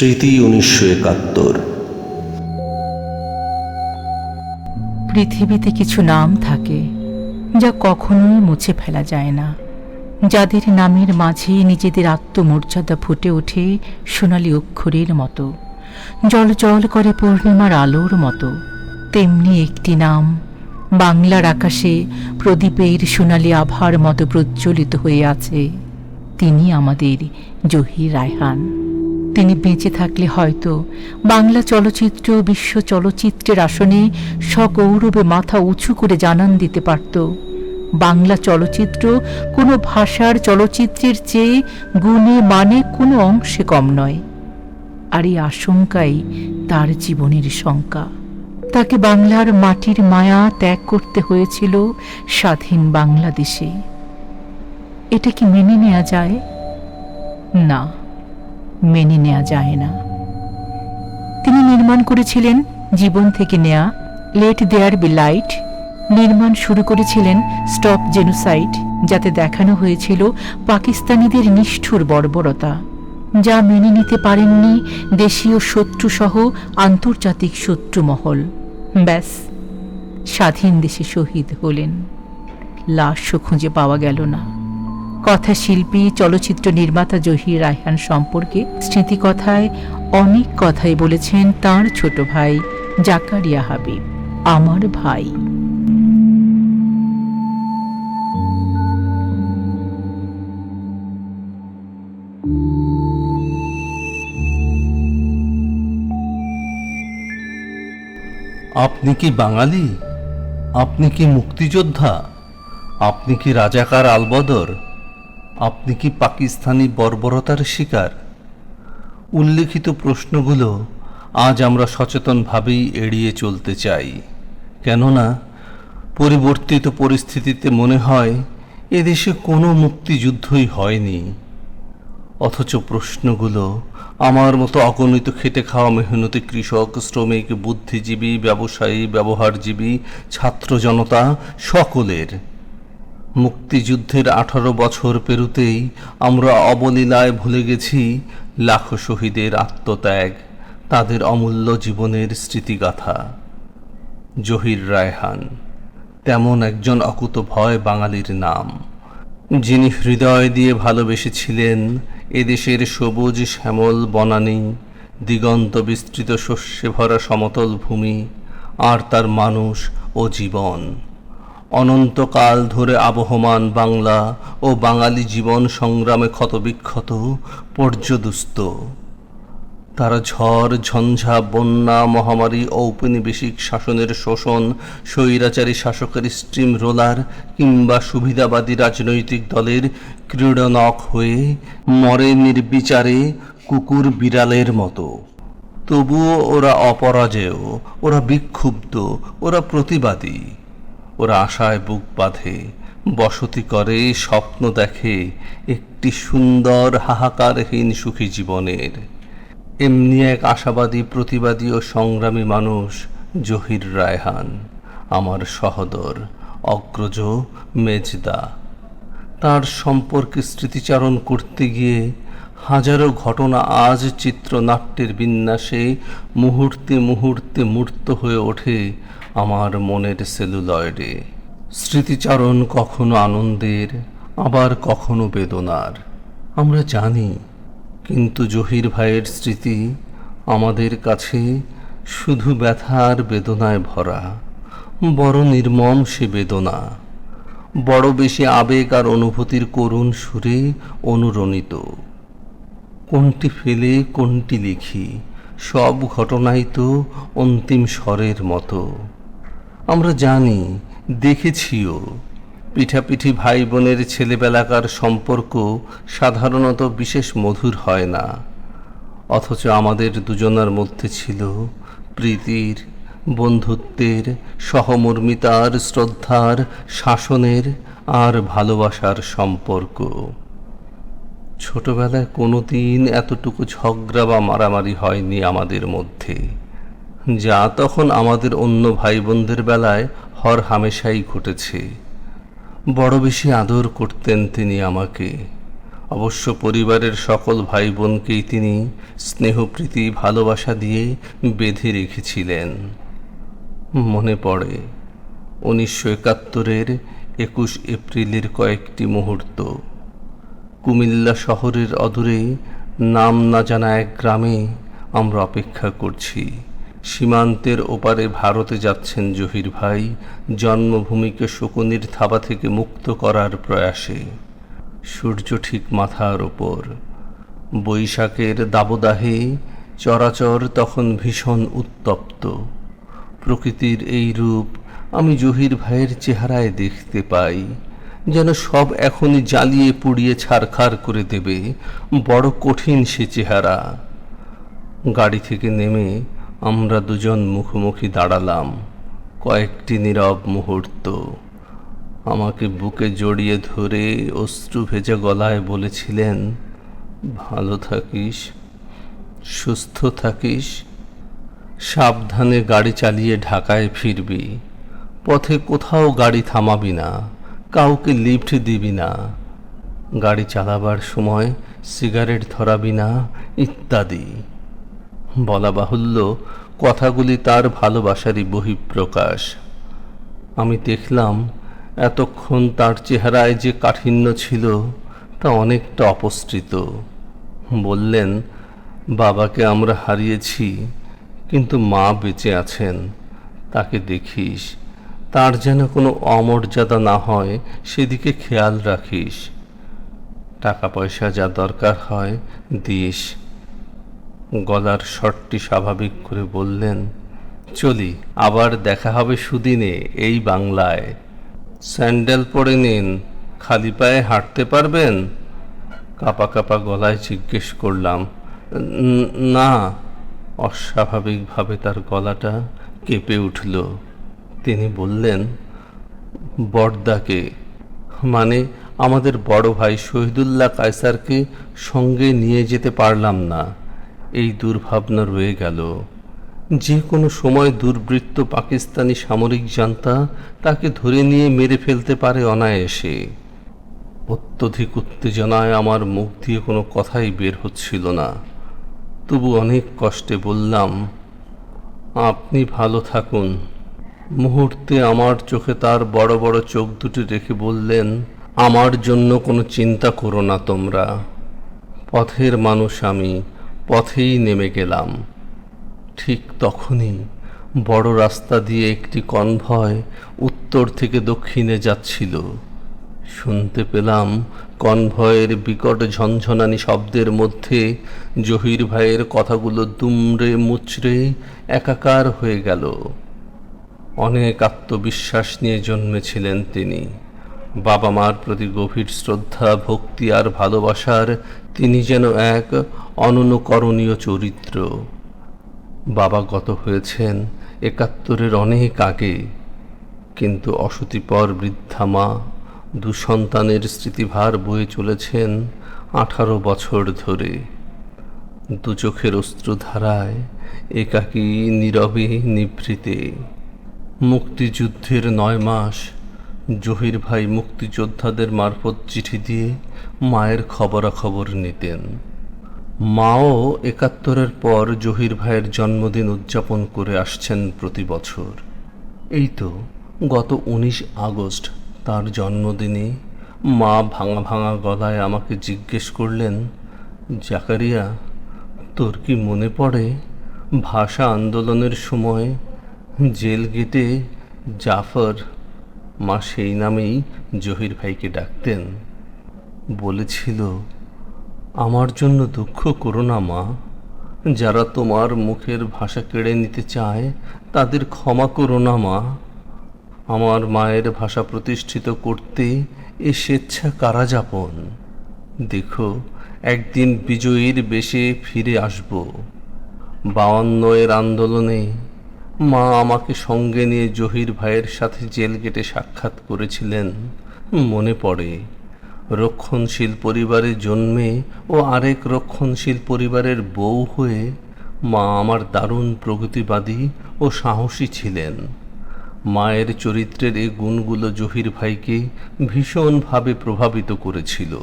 স্মৃতি উনিশশো একাত্তর। পৃথিবীতে কিছু নাম থাকে যা কখনোই মুছে ফেলা যায় না। যাদের নামের মাঝে নিজেদের আত্মমর্যাদা ফুটে ওঠে সোনালি অক্ষরের মতো জল জল করে পূর্ণিমার আলোর মতো। তেমনি একটি নাম বাংলার আকাশে প্রদীপের সোনালি আভার মতো প্রজ্বলিত হয়ে আছে। তিনি আমাদের জহির রায়হান। তিনি বেঁচে থাকলে হয়তো। বাংলা চলচ্চিত্র বিশ্ব চলচ্চিত্রের আসনে সগৌরবে মাথা উঁচু করে জানান দিতে পারত। বাংলা চলচ্চিত্র কোনো ভাষার চলচ্চিত্রের চেয়ে গুণে মানে কোনো অংশে কম নয়। আর এই আশঙ্কাই তার জীবনের শঙ্কা। তাকে বাংলার মাটির মায়া ত্যাগ করতে হয়েছিল স্বাধীন বাংলাদেশে। এটা কি মেনে নেওয়া যায়? না। মেনে নেওয়া যায় না। তিনি নির্মাণ করেছিলেন জীবন থেকে নেয়া লেট দেয়ার বি লাইট নির্মাণ শুরু করেছিলেন স্টপ জেনোসাইড যাতে দেখানো হয়েছিল পাকিস্তানিদের নিষ্ঠুর বর্বরতা। যা মেনে নিতে পারেননি দেশীয় শত্রুসহ আন্তর্জাতিক শত্রু মহল ব্যাস, স্বাধীন দেশে শহীদ হলেন। লাশও খুঁজে পাওয়া গেল না। কথা শিল্পী চলচ্চিত্র নির্মাতা জহির রায়হান সম্পর্কে স্মৃতিকথায় অনেক কথাই বলেছেন তার ছোট ভাই জাকারিয়া হাবিব, আমার ভাই। আপনি কি বাঙালি? আপনি কি মুক্তিযোদ্ধা? আপনি কি রাজাকার আলবদর? আপনি কি পাকিস্তানি বর্বরতার শিকার? উল্লেখিত প্রশ্নগুলো আজ আমরা সচেতনভাবেই এড়িয়ে চলতে চাই। কেননা, পরিবর্তিত পরিস্থিতিতে মনে হয় এদেশে কোনো মুক্তিযুদ্ধই হয়নি। অথচ প্রশ্নগুলো আমার মতো অগণিত খেটে খাওয়া মেহনতি কৃষক, শ্রমিক, বুদ্ধিজীবী, ব্যবসায়ী, ব্যবহারজীবী, ছাত্র জনতা সকলের। মুক্তিযুদ্ধের আঠারো বছর পেরুতেই আমরা অবলীলায় ভুলে গেছি লাখো শহীদের আত্মত্যাগ, তাদের অমূল্য জীবনের স্মৃতিগাথা। জহির রায়হান, তেমন একজন অকুত ভয় বাঙালির নাম, যিনি হৃদয় দিয়ে ভালোবেসেছিলেন এদেশের সবুজ শ্যামল বনানী, দিগন্ত বিস্তৃত শস্যে ভরা সমতল ভূমি, আর তার মানুষ ও জীবন। অনন্তকাল ধরে আবহমান বাংলা ও বাঙালি জীবন সংগ্রামে ক্ষতবিক্ষত, পর্যদুস্ত। তারা ঝড়, ঝঞ্ঝা, বন্যা, মহামারী, ঔপনিবেশিক শাসনের শোষণ, স্বৈরাচারী শাসকের স্ট্রিম রোলার কিংবা সুবিধাবাদী রাজনৈতিক দলের ক্রীড়নক হয়ে মরে নির্বিচারে কুকুর বিড়ালের মতো। তবুও ওরা অপরাজেয়, ওরা বিক্ষুব্ধ, ওরা প্রতিবাদী। ওরা আশায় বুক বাঁধে, বসতি করে, স্বপ্ন দেখে, একটি সুন্দর হাহাকারহীন সুখী জীবনের। এমনি এক আশাবাদী, প্রতিবাদী ও সংগ্রামী মানুষ জহির রায়হান, আমার সহদর, অগ্রজ মেজদা। তার সম্পর্কে স্মৃতিচারণ করতে গিয়ে হাজারো ঘটনা আজ চিত্রনাট্যের বিন্যাসে মুহূর্তে মুহূর্তে মূর্ত হয়ে ওঠে আমার মনের সেলুলয়েডে। স্মৃতিচারণ কখনো আনন্দের, আবার কখনো বেদনার। আমরা জানি, কিন্তু জহির ভাইয়ের স্মৃতি আমাদের কাছে শুধু ব্যথার বেদনায় ভরা। বড় নির্মম সে বেদনা। বড় বেশি আবেগ আর অনুভূতির করুণ সুরে অনুরণিত। কোনটি ফেলে, কোনটি লিখি, সব ঘটনাই তো অন্তিম স্বরের মতো। আমরা জানি, দেখেছিও। পিঠাপিঠি ভাই বোনের ছেলেবেলাকার সম্পর্ক সাধারণত বিশেষ মধুর হয় না। অথচ আমাদের দুজনার মধ্যে ছিল প্রীতির, বন্ধুত্বের, সহমর্মিতার, শ্রদ্ধার, শাসনের আর ভালোবাসার সম্পর্ক। ছোটবেলায় কোনো দিন এতটুকু ঝগড়া বা মারামারি হয়নি আমাদের মধ্যে। যা তখন আমাদের অন্য ভাই বোনদের বেলায় হর হামেশাই ঘটেছে। বড় বেশি আদর করতেন তিনি আমাকে। অবশ্য পরিবারের সকল ভাই বোনকেই তিনি স্নেহপ্রীতি, ভালোবাসা দিয়ে বেঁধে রেখেছিলেন। মনে পড়ে, উনিশশো একাত্তরের একুশ এপ্রিলের কয়েকটি মুহূর্ত। কুমিল্লা শহরের অদূরে নাম না জানা এক গ্রামে আমরা অপেক্ষা করছি। সীমান্তের ওপারে ভারতে যাচ্ছেন জহির ভাই, জন্মভূমিকে শকুনির থাবা থেকে মুক্ত করার প্রয়াসে। সূর্য ঠিক মাথার ওপর। বৈশাখের দাবদাহে চরাচর তখন ভীষণ উত্তপ্ত। প্রকৃতির এই রূপ আমি জহির ভাইয়ের চেহারায় দেখতে পাই, যেন সব এখনই জ্বালিয়ে পুড়িয়ে ছারখার করে দেবে বড় কঠিন সে চেহারা। গাড়ি থেকে নেমে আমরা দুজন মুখোমুখি দাঁড়ালাম। কয়েকটি নীরব মুহূর্ত। আমাকে বুকে জড়িয়ে ধরে অশ্রু ভেজা গলায় বলেছিলেন, ভালো থাকিস, সুস্থ থাকিস, সাবধানে গাড়ি চালিয়ে ঢাকায় ফিরবি। পথে কোথাও গাড়ি থামাবি না, কাউকে লিফট দিবি না, গাড়ি চালাবার সময় সিগারেট ধরাবি না, ইত্যাদি। বলা বাহুল্য, কথাগুলি তার ভালোবাসারই বহিঃপ্রকাশ। আমি দেখলাম, এতক্ষণ তার চেহারায় যে কাঠিন্য ছিল, তা অনেকটা অপসৃত। বললেন, বাবাকে আমরা হারিয়েছি, কিন্তু মা বেঁচে আছেন, তাকে দেখিস। তার যেন কোনো অমর্যাদা না হয়, সেদিকে খেয়াল রাখিস। টাকা পয়সা যা দরকার হয়, দিস। গলার শটটি স্বাভাবিক করে বললেন, চলি, আবার দেখা হবে সুদিনে এই বাংলায়। স্যান্ডেল পরে নিন, খালি পায়ে হাঁটতে পারবেন? কাপা কাপা গলায় জিজ্ঞেস করলাম না। অস্বাভাবিকভাবে তার গলাটা কেঁপে উঠল। তিনি বললেন বড়দাকে মানে আমাদের বড় ভাই শহীদুল্লাহ কায়সারকে সঙ্গে নিয়ে যেতে পারলাম না। এই দুর্ভাবনা রয়ে গেল। যে কোনো সময় দুর্বৃত্ত পাকিস্তানি সামরিক জান্তা তাকে ধরে নিয়ে মেরে ফেলতে পারে অনায়াসে। অত্যধিক উত্তেজনায় আমার মুখ দিয়ে কোনো কথাই বের হচ্ছিল না। তবু অনেক কষ্টে বললাম, আপনি ভালো থাকুন। মুহূর্তে আমার চোখে তার বড় বড় চোখ দুটি রেখে বললেন, আমার জন্য কোনো চিন্তা করো না তোমরা। পথের মানুষ আমি পথেই নেমে গেলাম। ঠিক তখনই বড় রাস্তা দিয়ে একটি কনভয় উত্তর থেকে দক্ষিণে যাচ্ছিল। শুনতে পেলাম কনভয়ের বিকট ঝনঝনানি শব্দের মধ্যে জহির ভাইয়ের কথাগুলো দুমড়ে মুচড়ে একাকার হয়ে গেল। অনেক আত্মবিশ্বাস নিয়ে জন্মেছিলেন তিনি। বাবা মার প্রতি গভীর শ্রদ্ধা, ভক্তি আর ভালোবাসার তিনি যেন এক অননুকরণীয় চরিত্র। বাবা গত হয়েছেন একাত্তরের অনেক আগে, কিন্তু অসতিপর বৃদ্ধা মা দু সন্তানের স্মৃতিভার বয়ে চলেছেন আঠারো বছর ধরে। দু চোখের অশ্রুধারায় একাকী নীরবে নিভৃতে। মুক্তিযুদ্ধের নয় মাস জহির ভাই মুক্তিযোদ্ধাদের মারফত চিঠি দিয়ে মায়ের খবরাখবর নিতেন। মাও একাত্তরের পর জহির ভাইয়ের জন্মদিন উদযাপন করে আসছেন প্রতি বছর। এই তো গত উনিশ আগস্ট তার জন্মদিনে মা ভাঙা ভাঙা গলায় আমাকে জিজ্ঞেস করলেন, জাকারিয়া, তোর কি মনে পড়ে ভাষা আন্দোলনের সময় জেল গেটে জাফর মা সেই নামেই জহির ভাইকে ডাকতেন। বলেছিল, আমার জন্য দুঃখ করো না মা। যারা তোমার মুখের ভাষা কেড়ে নিতে চায়, তাদের ক্ষমা করো না মা। আমার মায়ের ভাষা প্রতিষ্ঠিত করতে এ স্বেচ্ছা কারা যাপন দেখো, একদিন বিজয়ীর বেশে ফিরে আসব। বাউন্ন এর আন্দোলনে মা আমাকে সঙ্গে নিয়ে জহির ভাইয়ের সাথে জেল গেটে সাক্ষাৎ করেছিলেন। মনে পড়ে, রক্ষণশীল পরিবারে জন্মে ও আরেক রক্ষণশীল পরিবারের বউ হয়ে মা আমার দারুণ প্রগতিবাদী ও সাহসী ছিলেন। মায়ের চরিত্রের এই গুণগুলো জহির ভাইকে ভীষণভাবে প্রভাবিত করেছিল।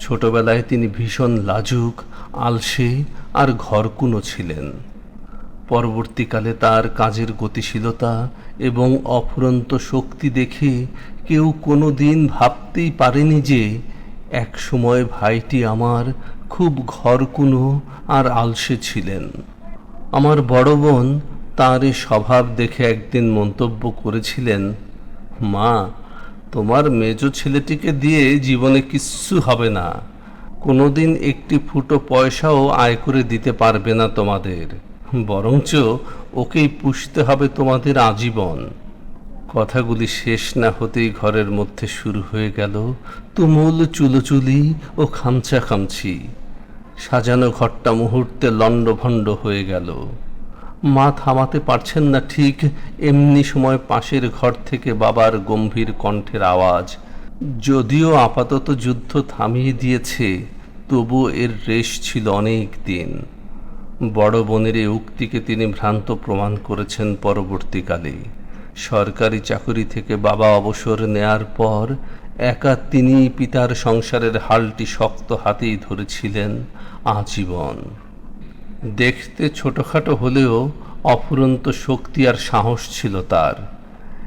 ছোটবেলায় তিনি ভীষণ লাজুক, আলসে আর ঘরকুনো ছিলেন। পরবর্তীকালে তার কাজের গতিশীলতা এবং অফুরন্ত শক্তি দেখে কেউ কোনো দিন ভাবতেই পারেনি যে এক সময় ভাইটি আমার খুব ঘরকুনো আর আলসে ছিলেন। আমার বড় বোন তাঁর এ স্বভাব দেখে একদিন মন্তব্য করেছিলেন, মা, তোমার মেজ ছেলেটিকে দিয়ে জীবনে কিচ্ছু হবে না। কোনোদিন একটি ফুটো পয়সাও আয় করে দিতে পারবে না তোমাদের। বরঞ্চ ওকেই পুষতে হবে তোমাদের আজীবন। কথাগুলি শেষ না হতেই ঘরের মধ্যে শুরু হয়ে গেল তুমুল চুলোচুলি ও খামচা খামছি সাজানো ঘরটা মুহূর্তে লণ্ডভণ্ড হয়ে গেল। মা থামাতে পারছেন না ঠিক এমনি সময় পাশের ঘর থেকে বাবার গম্ভীর কণ্ঠের আওয়াজ। যদিও আপাতত যুদ্ধ থামিয়ে দিয়েছে, তবুও এর রেশ ছিল অনেক দিন বড় বোনের এই উক্তিকে তিনি ভ্রান্ত প্রমাণ করেছেন পরবর্তীকালে। সরকারি চাকুরি থেকে বাবা অবসর নেয়ার পর একা তিনি পিতার সংসারের হালটি শক্ত হাতেই ধরেছিলেন আজীবন। দেখতে ছোটখাটো হলেও অফুরন্ত শক্তি আর সাহস ছিল তার।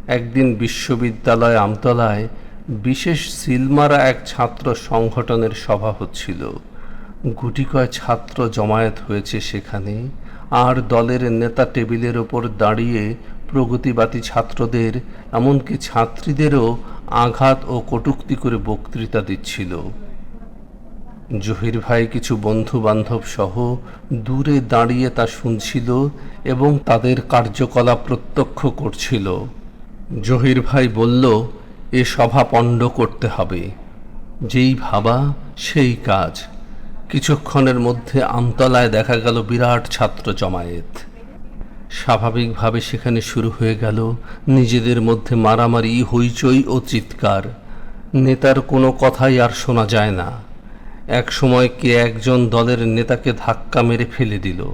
একদিন বিশ্ববিদ্যালয় আমতলায় বিশেষ সিলমারা এক ছাত্র সংগঠনের সভা হচ্ছিল। গুটিকয় ছাত্র জমায়েত হয়েছে সেখানে, আর দলের নেতা টেবিলের ওপর দাঁড়িয়ে প্রগতিবাদী ছাত্রদের, এমনকি ছাত্রীদেরও আঘাত ও কটূক্তি করে বক্তৃতা দিচ্ছিল। জহির ভাই কিছু বন্ধু বান্ধব সহ দূরে দাঁড়িয়ে তা শুনছিল এবং তাদের কার্যকলাপ প্রত্যক্ষ করছিল। জহির ভাই বলল, এ সভা পণ্ড করতে হবে। যেই ভাবা, সেই কাজ। কিছুক্ষণের মধ্যে আমতলায় দেখা গেল বিরাট ছাত্র জমায়েত। স্বাভাবিকভাবে সেখানে শুরু হয়ে গেল নিজেদের মধ্যে মারামারি, হইচই ও চিৎকার। নেতার কোনো কথাই আর শোনা যায় না। এক সময় কে একজন দলের নেতাকে ধাক্কা মেরে ফেলে দিল।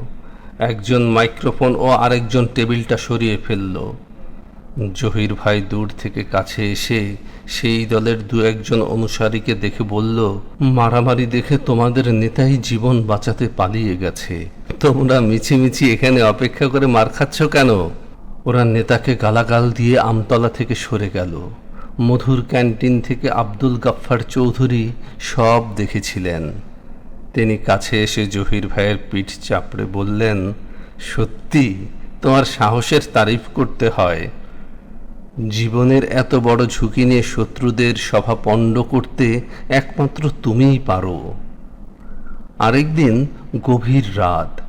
একজন মাইক্রোফোন ও আরেকজন টেবিলটা সরিয়ে ফেলল। জহির ভাই দূর থেকে কাছে এসে সেই দলের দু একজন অনুসারীকে দেখে বলল, মারামারি দেখে তোমাদের নেতাই জীবন বাঁচাতে পালিয়ে গেছে। তোমরা মিছিমিছি এখানে অপেক্ষা করে মার খাচ্ছ কেন? ওরা নেতাকে গালাগাল দিয়ে আমতলা থেকে সরে গেল। মধুর ক্যান্টিন থেকে আব্দুল গাফফার চৌধুরী সব দেখেছিলেন। তিনি কাছে এসে জহির ভাইয়ের পিঠ চাপড়ে বললেন, সত্যি, তোমার সাহসের তারিফ করতে হয়। জীবনের এত বড় ঝুঁকি নিয়ে শত্রুদের সভা পণ্ড করতে একমাত্র তুমিই পারো। আরেকদিন গভীর রাত,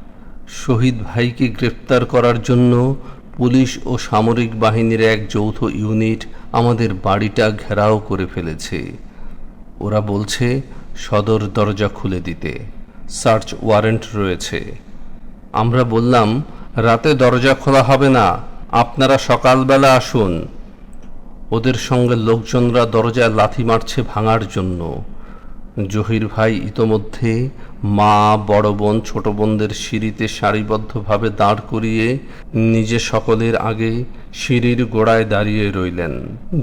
শহীদ ভাইকে গ্রেপ্তার করার জন্য পুলিশ ও সামরিক বাহিনীর এক যৌথ ইউনিট আমাদের বাড়িটা ঘেরাও করে ফেলেছে। ওরা বলছে, সদর দরজা খুলে দিতে। সার্চ ওয়ারেন্ট রয়েছে। আমরা বললাম, রাতে দরজা খোলা হবে না। আপনারা সকালবেলা আসুন। ওদের সঙ্গে লোকজনরা দরজায় লাথি মারছে ভাঙার জন্য। জহির ভাই ইতোমধ্যে মা, বড় বোন, ছোট বোনদের সিঁড়িতে সারিবদ্ধভাবে দাঁড় করিয়ে নিজে সকলের আগে সিঁড়ির গোড়ায় দাঁড়িয়ে রইলেন,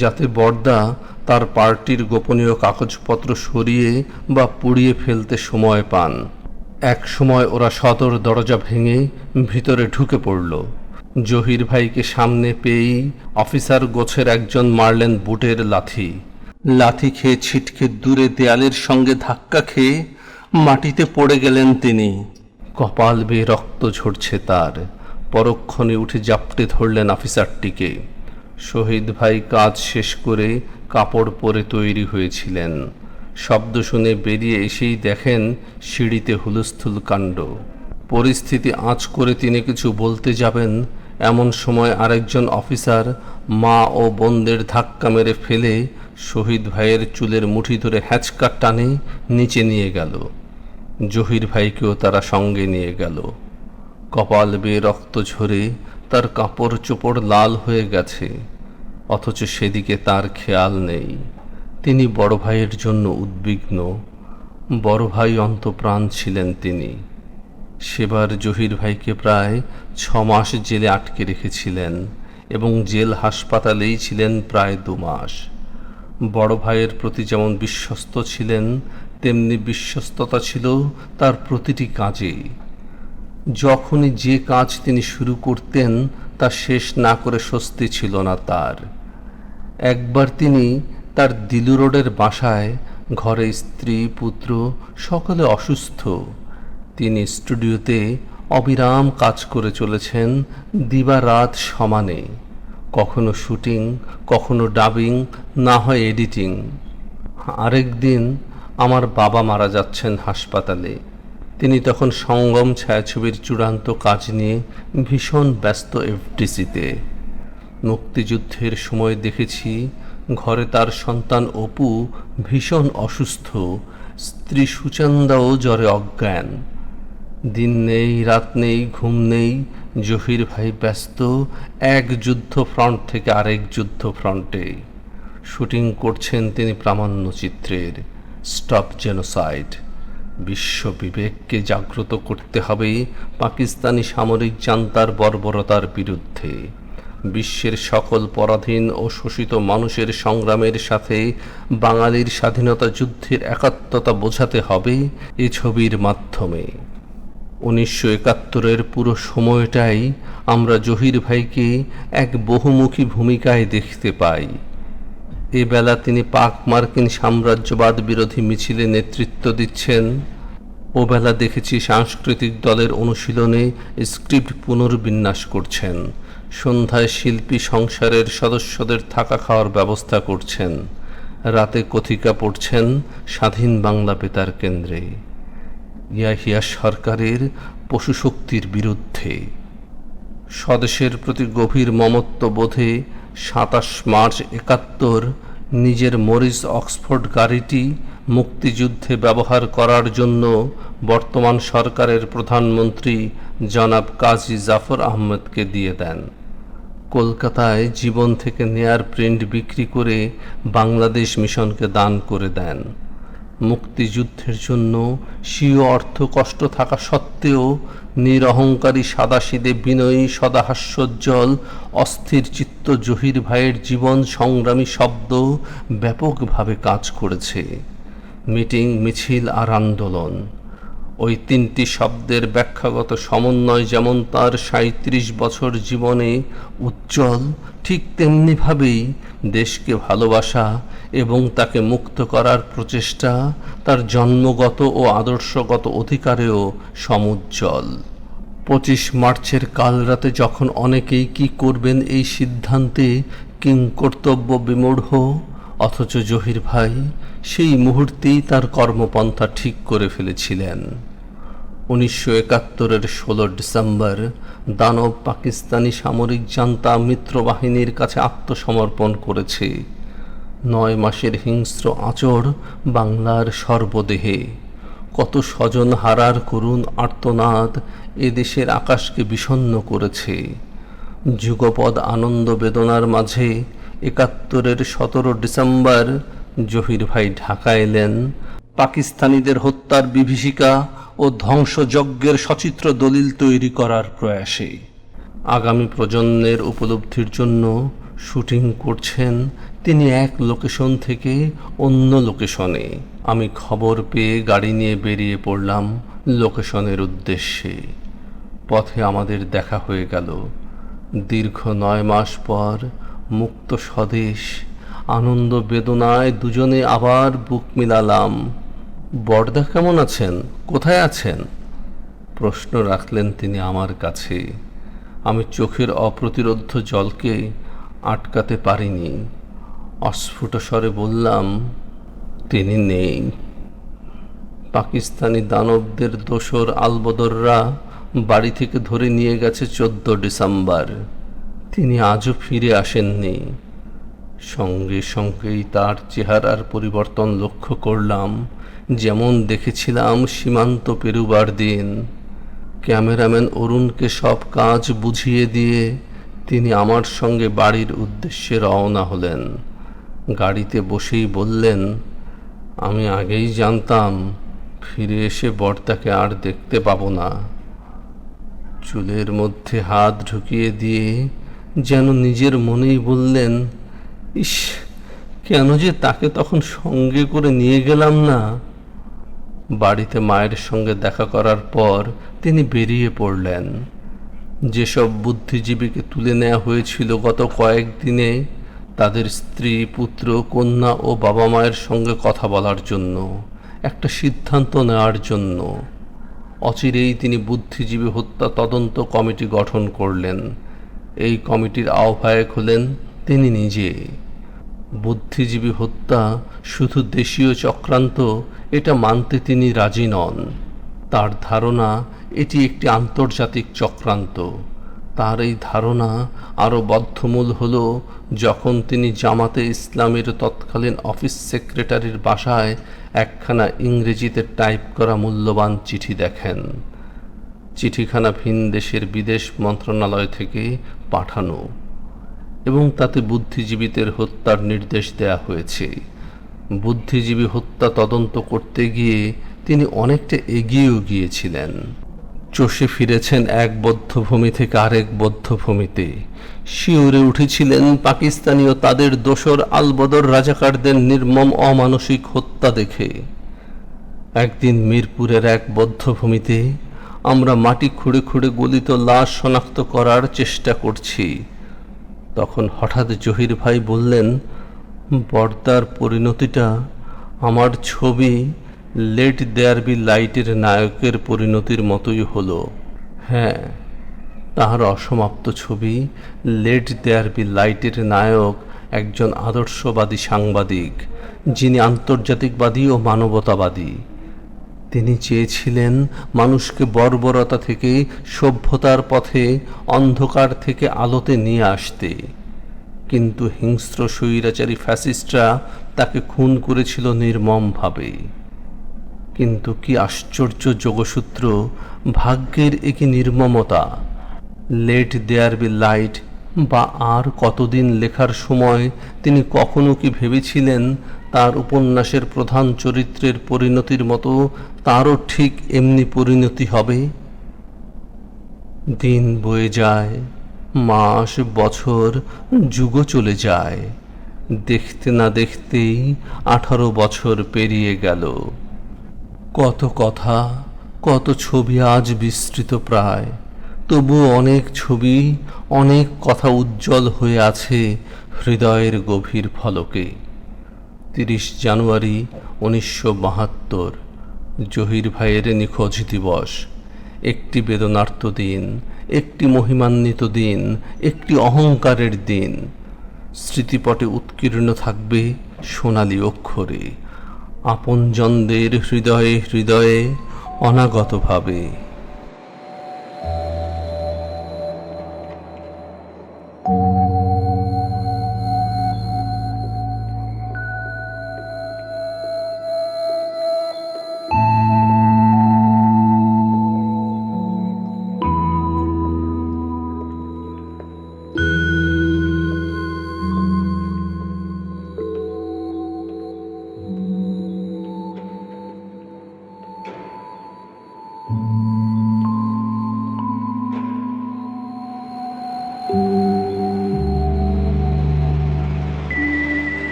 যাতে বর্দা তার পার্টির গোপনীয় কাগজপত্র সরিয়ে বা পুড়িয়ে ফেলতে সময় পান। এক সময় ওরা সদর দরজা ভেঙে ভিতরে ঢুকে পড়ল। জহির ভাইকে সামনে পেয়েই অফিসার গোছের একজন মারলেন বুটের লাথি। লাথি খেয়ে ছিটকে দূরে দেয়ালের সঙ্গে ধাক্কা খেয়ে মাটিতে পড়ে গেলেন তিনি। কপাল বেয়ে রক্ত ঝরছে তার। পরক্ষণে উঠে জাপটে ধরলেন অফিসারটিকে। শহীদ ভাই কাজ শেষ করে কাপড় পরে তৈরি হয়েছিলেন। শব্দ শুনে বেরিয়ে এসেই দেখেন সিঁড়িতে হুলস্থুল কাণ্ড। পরিস্থিতি আঁচ করে তিনি কিছু বলতে যাবেন, এমন সময় আরেকজন অফিসার মা ও বোনদের ধাক্কা মেরে ফেলে শহীদ ভাইয়ের চুলের মুঠি ধরে হ্যাচকার টানে নিচে নিয়ে গেল। জহির ভাইকেও তারা সঙ্গে নিয়ে গেল। কপাল বেয়ে রক্ত ঝরে তার কাপড় চোপড় লাল হয়ে গেছে, অথচ সেদিকে তার খেয়াল নেই। তিনি বড় ভাইয়ের জন্য উদ্বিগ্ন। বড় ভাই অন্তপ্রাণ ছিলেন তিনি। সেবার জহির ভাইকে প্রায় ছ মাস জেলে আটকে রেখেছিলেন এবং জেল হাসপাতালেই ছিলেন প্রায় দু মাস বড় ভাইয়ের প্রতি যেমন বিশ্বস্ত ছিলেন, তেমনি বিশ্বস্ততা ছিল তার প্রতিটি কাজে যখনই যে কাজ তিনি শুরু করতেন, তা শেষ না করে স্বস্তি ছিল না তার। একবার তিনি তার দিলু রোডের বাসায় ঘরে স্ত্রী, পুত্র সকলে অসুস্থ তিনি স্টুডিওতে অবিরাম কাজ করে চলেছেন দিবা রাত সমানে। কখনো শুটিং, কখনো ডাবিং, না হয় এডিটিং। আরেক দিন আমার বাবা মারা যাচ্ছেন হাসপাতালে। তিনি তখন সঙ্গম ছায়াছবির চূড়ান্ত কাজ নিয়ে ভীষণ ব্যস্ত এফডিসিতে। মুক্তিযুদ্ধের সময় দেখেছি ঘরে তার সন্তান অপু ভীষণ অসুস্থ, স্ত্রী সুচন্দাও জ্বরে অজ্ঞান। দিন নেই, রাত নেই, ঘুম নেই, জহির ভাই ব্যস্ত, এক যুদ্ধ ফ্রন্ট থেকে আরেক যুদ্ধ ফ্রন্টে শুটিং করছেন তিনি প্রামাণ্য চিত্রের স্টপ জেনোসাইড বিশ্ব বিবেককে জাগ্রত করতে হবে পাকিস্তানি সামরিক জান্তার বর্বরতার বিরুদ্ধে। বিশ্বের সকল পরাধীন ও শোষিত মানুষের সংগ্রামের সাথে বাঙালির স্বাধীনতা যুদ্ধের একাত্মতা বোঝাতে হবে এ ছবির মাধ্যমে। উনিশশো একাত্তরের পুরো সময়টাই আমরা জহির ভাইকে এক বহুমুখী ভূমিকায় দেখতে পাই। এ বেলা তিনি পাক মার্কিন সাম্রাজ্যবাদ বিরোধী মিছিলে নেতৃত্ব দিচ্ছেন। ও বেলা দেখেছি সাংস্কৃতিক দলের অনুশীলনে স্ক্রিপ্ট পুনর্বিন্যাস করছেন। সন্ধ্যায় শিল্পী সংসারের সদস্যদের থাকা খাওয়ার ব্যবস্থা করছেন। রাতে কথিকা পড়ছেন স্বাধীন বাংলা বেতার কেন্দ্রে। ইয়াহিয়া সরকারের পশুশক্তির বিরুদ্ধে। স্বদেশের প্রতি গভীর মমত্ব বোধে সাতাশ মার্চ একাত্তর নিজের মরিস অক্সফোর্ড গাড়িটি মুক্তিযুদ্ধে ব্যবহার করার জন্য বর্তমান সরকারের প্রধানমন্ত্রী জনাব কাজী জাফর আহমেদকে দিয়ে দেন। কলকাতায় জীবন থেকে নেয়ার প্রিন্ট বিক্রি করে বাংলাদেশ মিশনকে দান করে দেন। মুক্তিযুদ্ধের জন্য স্বীয় অর্থ কষ্ট থাকা সত্ত্বেও নিরহংকারী সাদাসিদে বিনয়ী সদাহাস্যোজ্জ্বল, অস্থির চিত্ত জহির ভাইয়ের জীবন সংগ্রামী শব্দ ব্যাপকভাবে কাজ করেছে। মিটিং, মিছিল আর আন্দোলন। ওই তিনটি শব্দের ব্যাখ্যাগত সমন্বয় যেমন তার সাঁত্রিশ বছর জীবনে উজ্জ্বল, ঠিক তেমনিভাবেই দেশকে ভালোবাসা এবং তাকে মুক্ত করার প্রচেষ্টা তার জন্মগত ও আদর্শগত অধিকারেও সমুজ্জ্বল। পঁচিশ মার্চের কাল রাতে যখন অনেকেই কি করবেন এই সিদ্ধান্তে কিংকর্তব্য বিমূঢ়, অথচ জহির ভাই সেই মুহূর্তেই তার কর্মপন্থা ঠিক করে ফেলেছিলেন। উনিশশো একাত্তরের ষোলো ডিসেম্বর দানব পাকিস্তানি সামরিক জান্তা মিত্রবাহিনীর কাছে আত্মসমর্পণ করেছে। নয় মাসের হিংস্র আচর বাংলার সর্বদেহে। কত স্বজন হারার করুণ আর্তনাদ এদেশের আকাশকে বিষণ্ণ করেছে। যুগপদ আনন্দ বেদনার মাঝে একাত্তরের সতেরো ডিসেম্বর জহির ভাই ঢাকা এলেন। পাকিস্তানিদের হত্যার বিভীষিকা ও ধ্বংসযজ্ঞের সচিত্র দলিল তৈরি করার প্রয়াসে। আগামী প্রজন্মের উপলব্ধির জন্য শুটিং করছেন তিনি এক লোকেশন থেকে অন্য লোকেশনে। আমি খবর পেয়ে গাড়ি নিয়ে বেরিয়ে পড়লাম লোকেশনের উদ্দেশ্যে। পথে আমাদের দেখা হয়ে গেল। দীর্ঘ নয় মাস পর মুক্ত স্বদেশ, আনন্দ বেদনায় দুজনে আবার বুক মিলালাম। বড়দা কেমন আছেন? কোথায় আছেন? প্রশ্ন রাখলেন তিনি আমার কাছে। আমি চোখের অপ্রতিরোধ্য জলকে আটকাতে পারিনি। অস্ফুট স্বরে বললাম, তিনি নেই। পাকিস্তানি দানবদের দোসর আলবদররা বাড়ি থেকে ধরে নিয়ে গেছে চোদ্দ ডিসেম্বর। তিনি আজও ফিরে আসেননি। সঙ্গে সঙ্গেই তার চেহারার পরিবর্তন লক্ষ্য করলাম। যেমন দেখেছিলাম সীমান্ত পেরুবার দিন। ক্যামেরাম্যান অরুণকে সব কাজ বুঝিয়ে দিয়ে তিনি আমার সঙ্গে বাড়ির উদ্দেশ্যে রওনা হলেন। গাড়িতে বসেই বললেন, আমি আগেই জানতাম, ফিরে এসে বর্তাকে আর দেখতে পাবো না। চুলের মধ্যে হাত ঢুকিয়ে দিয়ে যেন নিজের মনেই বললেন, ইস, কেন যে তাকে তখন সঙ্গে করে নিয়ে গেলাম না? বাড়িতে মায়ের সঙ্গে দেখা করার পর তিনি বেরিয়ে পড়লেন। যেসব বুদ্ধিজীবীকে তুলে নেওয়া হয়েছিল গত কয়েকদিনে তাদের স্ত্রী, পুত্র, কন্যা ও বাবা মায়ের সঙ্গে কথা বলার জন্য, একটা সিদ্ধান্ত নেওয়ার জন্য। অচিরেই তিনি বুদ্ধিজীবী হত্যা তদন্ত কমিটি গঠন করলেন। এই কমিটির আহ্বায়ক হলেন তিনি নিজে। বুদ্ধিজীবী হত্যা শুধু দেশীয় চক্রান্ত, এটা মানতে তিনি রাজি নন। তার ধারণা, এটি একটি আন্তর্জাতিক চক্রান্ত। তার এই ধারণা আরও বদ্ধমূল হল যখন তিনি জামাতে ইসলামের তৎকালীন অফিস সেক্রেটারির বাসায় একখানা ইংরেজিতে টাইপ করা মূল্যবান চিঠি দেখেন। চিঠিখানা ভিন দেশের বিদেশ মন্ত্রণালয় থেকে পাঠানো। এবং তাতে বুদ্ধিজীবীদের হত্যার নির্দেশ দেয়া হয়েছে। বুদ্ধিজীবী হত্যা তদন্ত করতে গিয়ে তিনি অনেকটা এগিয়েও গিয়েছিলেন। চষে ফিরেছেন এক বদ্ধভূমি থেকে আরেক বদ্ধভূমিতে। শিউরে উঠেছিলেন পাকিস্তানি ও তাদের দোসর আলবদর রাজাকারদের নির্মম অমানসিক হত্যা দেখে। একদিন মিরপুরের এক বদ্ধভূমিতে আমরা মাটি খুঁড়ে খুঁড়ে গলিত লাশ শনাক্ত করার চেষ্টা করছি। তখন হঠাৎ জহির ভাই বললেন বর্দার পরিণতিটা আমার ছবি লেট দেয়ার বি লাইটের নায়কের পরিণতির মতোই হলো। হ্যাঁ তাহার অসমাপ্ত ছবি লেট দেয়ার বি লাইটের নায়ক একজন আদর্শবাদী সাংবাদিক, যিনি আন্তর্জাতিকবাদী ও মানবতাবাদী। তিনি চেয়েছিলেন মানুষকে বর্বরতা থেকে, সভ্যতার পথে, অন্ধকার থেকে আলোতে নিয়ে আসতে। কিন্তু হিংস্র স্বৈরাচারী ফ্যাসিস্টরা তাকে খুন করেছিল নির্মমভাবে। কিন্তু কি আশ্চর্য যোগসূত্র, ভাগ্যের একই নির্মমতা। লেট দেয়ার বি লাইট বা আর কতদিন লেখার সময় তিনি কখনো কি ভেবেছিলেন তার উপন্যাসের প্রধান চরিত্রের পরিণতির মতো তারও ঠিক এমনি পরিণতি হবে। দিন বয়ে যায়, মাস, বছর, যুগও চলে যায়। দেখতে না দেখতেই আঠারো বছর পেরিয়ে গেল। কত কথা, কত ছবি আজ বিস্তৃত প্রায়। তবু অনেক ছবি, অনেক কথা উজ্জ্বল হয়ে আছে হৃদয়ের গভীর ফলকে। তিরিশ জানুয়ারি উনিশশো বাহাত্তর, জহির ভাইয়ের নিখোঁজ দিবস। একটি বেদনার্ত দিন, একটি মহিমান্বিত দিন, একটি অহংকারের দিন। স্মৃতিপটে উৎকীর্ণ থাকবে সোনালি অক্ষরে। আপনজনদের হৃদয়ে হৃদয়ে অনাগতভাবে